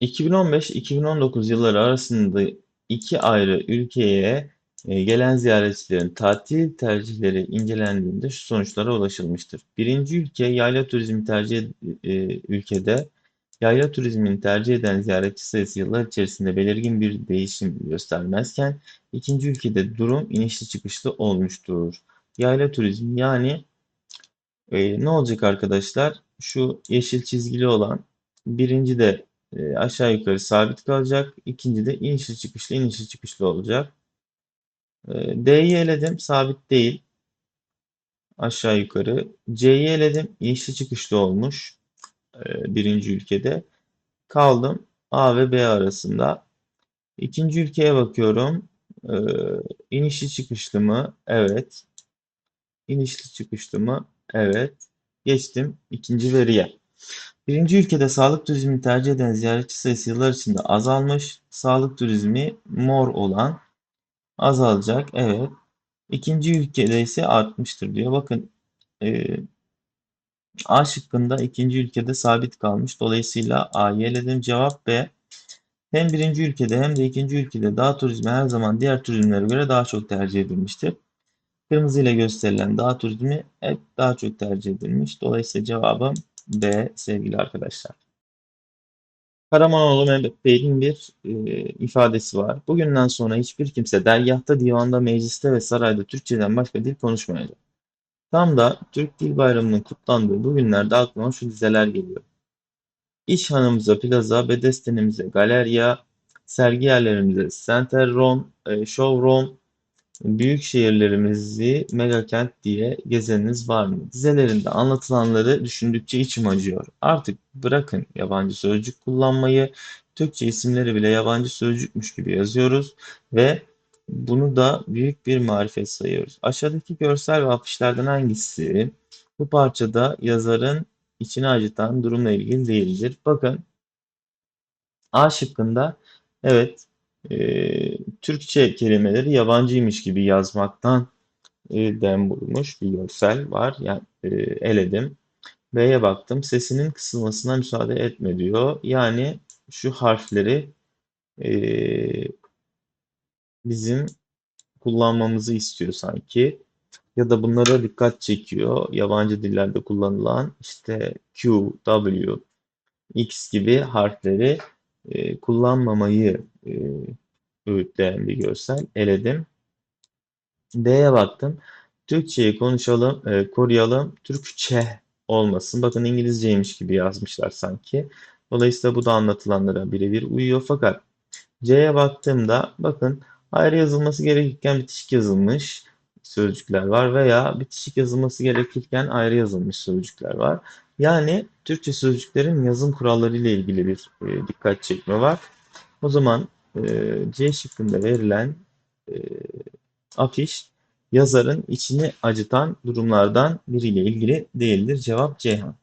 2015-2019 yılları arasında iki ayrı ülkeye e, gelen ziyaretçilerin tatil tercihleri incelendiğinde şu sonuçlara ulaşılmıştır. Birinci ülke yayla turizmi tercih e, ülkede yayla turizmini tercih eden ziyaretçi sayısı yıllar içerisinde belirgin bir değişim göstermezken ikinci ülkede durum inişli çıkışlı olmuştur. Yayla turizmi yani e, ne olacak arkadaşlar? Şu yeşil çizgili olan birinci de e, aşağı yukarı sabit kalacak. İkinci de inişli çıkışlı inişli çıkışlı olacak. E, D'yi eledim sabit değil. Aşağı yukarı. C'yi eledim inişli çıkışlı olmuş. E, birinci ülkede. Kaldım A ve B arasında. İkinci ülkeye bakıyorum. E, çıkışlı mı? Evet. İnişli çıkışlı mı? Evet. Geçtim ikinci veriye. Birinci ülkede sağlık turizmini tercih eden ziyaretçi sayısı yıllar içinde azalmış. Sağlık turizmi mor olan azalacak. Evet. İkinci ülkede ise artmıştır diyor. Bakın e, A şıkkında ikinci ülkede sabit kalmış. Dolayısıyla A'yı eledim. Cevap B. Hem birinci ülkede hem de ikinci ülkede dağ turizmi her zaman diğer turizmlere göre daha çok tercih edilmiştir. Kırmızı ile gösterilen dağ turizmi hep daha çok tercih edilmiş. Dolayısıyla cevabım B sevgili arkadaşlar. Karamanoğlu Mehmet Bey'in bir e, ifadesi var. Bugünden sonra hiçbir kimse dergahta, divanda, mecliste ve sarayda Türkçeden başka dil konuşmayacak. Tam da Türk Dil Bayramı'nın kutlandığı bu günlerde aklıma şu dizeler geliyor. İş hanımıza plaza, bedestenimize galerya, sergi yerlerimize center room, e, showroom, Büyük şehirlerimizi megakent diye gezeniniz var mı? Dizelerinde anlatılanları düşündükçe içim acıyor. Artık bırakın yabancı sözcük kullanmayı, Türkçe isimleri bile yabancı sözcükmüş gibi yazıyoruz ve bunu da büyük bir marifet sayıyoruz. Aşağıdaki görsel ve afişlerden hangisi bu parçada yazarın içini acıtan durumla ilgili değildir? Bakın A şıkkında evet e, Türkçe kelimeleri yabancıymış gibi yazmaktan e, dem vurmuş bir görsel var. Yani e, eledim. B'ye baktım. Sesinin kısılmasına müsaade etme diyor. Yani şu harfleri e, bizim kullanmamızı istiyor sanki. Ya da bunlara dikkat çekiyor. Yabancı dillerde kullanılan işte Q, W, X gibi harfleri e, kullanmamayı e, öğütleyen bir görsel. Eledim. D'ye baktım. Türkçeyi konuşalım, e, koruyalım. Türkçe olmasın. Bakın İngilizceymiş gibi yazmışlar sanki. Dolayısıyla bu da anlatılanlara birebir uyuyor. Fakat C'ye baktığımda bakın ayrı yazılması gerekirken bitişik yazılmış sözcükler var veya bitişik yazılması gerekirken ayrı yazılmış sözcükler var. Yani Türkçe sözcüklerin yazım kuralları ile ilgili bir e, dikkat çekme var. O zaman C şıkkında verilen e, afiş yazarın içini acıtan durumlardan biriyle ilgili değildir. Cevap Ceyhan.